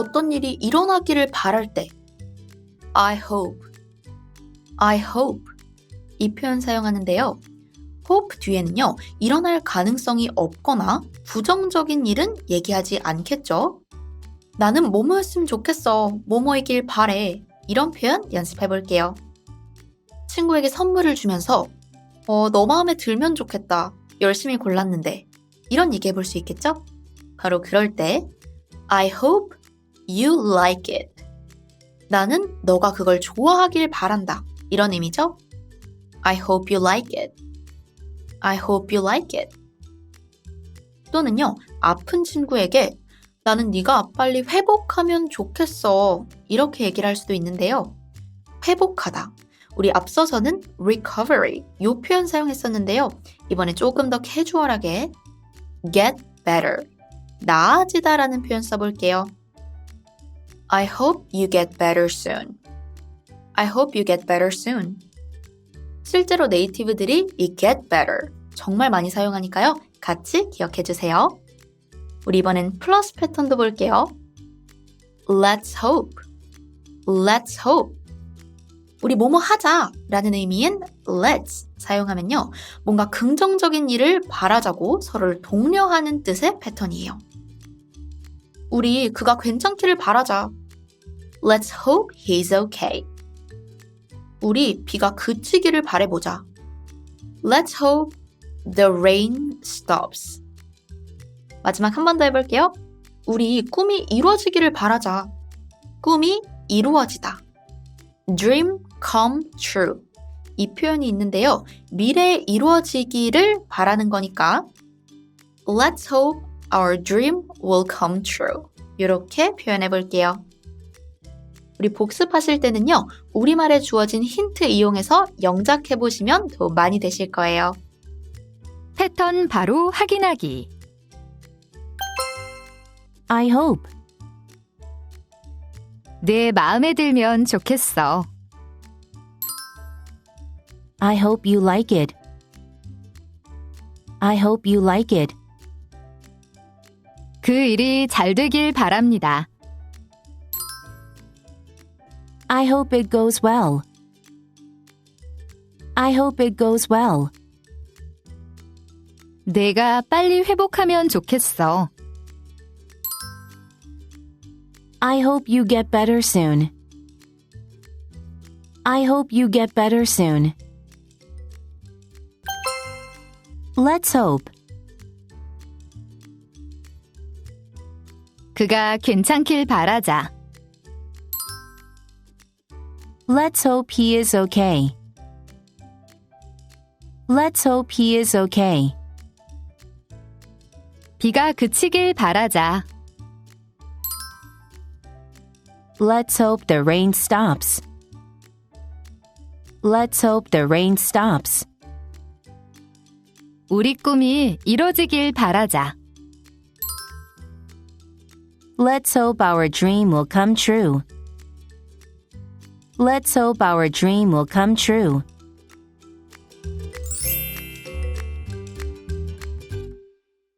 어떤 일이 일어나기를 바랄 때 I hope, I hope 이 표현 사용하는데요. hope 뒤에는요, 일어날 가능성이 없거나 부정적인 일은 얘기하지 않겠죠. 나는 뭐뭐였으면 좋겠어. 뭐뭐이길 바래. 이런 표현 연습해 볼게요. 친구에게 선물을 주면서 어, 너 마음에 들면 좋겠다. 열심히 골랐는데. 이런 얘기 해 볼 수 있겠죠? 바로 그럴 때 I hope you like it. 나는 너가 그걸 좋아하길 바란다. 이런 의미죠? I hope you like it. I hope you like it. 또는요, 아픈 친구에게 나는 네가 빨리 회복하면 좋겠어. 이렇게 얘기를 할 수도 있는데요. 회복하다. 우리 앞서서는 recovery 이 표현 사용했었는데요. 이번에 조금 더 캐주얼하게 get better 나아지다라는 표현 써볼게요. I hope you get better soon. I hope you get better soon. 실제로 네이티브들이 이 get better 정말 많이 사용하니까요. 같이 기억해 주세요. 우리 이번엔 플러스 패턴도 볼게요. Let's hope. Let's hope. 우리 뭐뭐 하자 라는 의미인 let's 사용하면요. 뭔가 긍정적인 일을 바라자고 서로를 독려하는 뜻의 패턴이에요. 우리 그가 괜찮기를 바라자. Let's hope he's okay. 우리 비가 그치기를 바래보자. Let's hope the rain stops. 마지막 한 번 더 해볼게요. 우리 꿈이 이루어지기를 바라자. 꿈이 이루어지다. dream come true. 이 표현이 있는데요. 미래에 이루어지기를 바라는 거니까 Let's hope our dream will come true. 이렇게 표현해 볼게요. 우리 복습하실 때는요. 우리말에 주어진 힌트 이용해서 영작해 보시면 도움 많이 되실 거예요. 패턴 바로 확인하기. I hope. 내 마음에 들면 좋겠어. I hope you like it. I hope you like it. 그 일이 잘 되길 바랍니다. I hope it goes well. I hope it goes well. 내가 빨리 회복하면 좋겠어. I hope you get better soon. I hope you get better soon. Let's hope. 그가 괜찮길 바라자. Let's hope he is okay. Let's hope he is okay. 비가 그치길 바라자. Let's hope the rain stops. Let's hope the rain stops. 우리 꿈이 이뤄지길 바라자. Let's hope our dream will come true. Let's hope our dream will come true.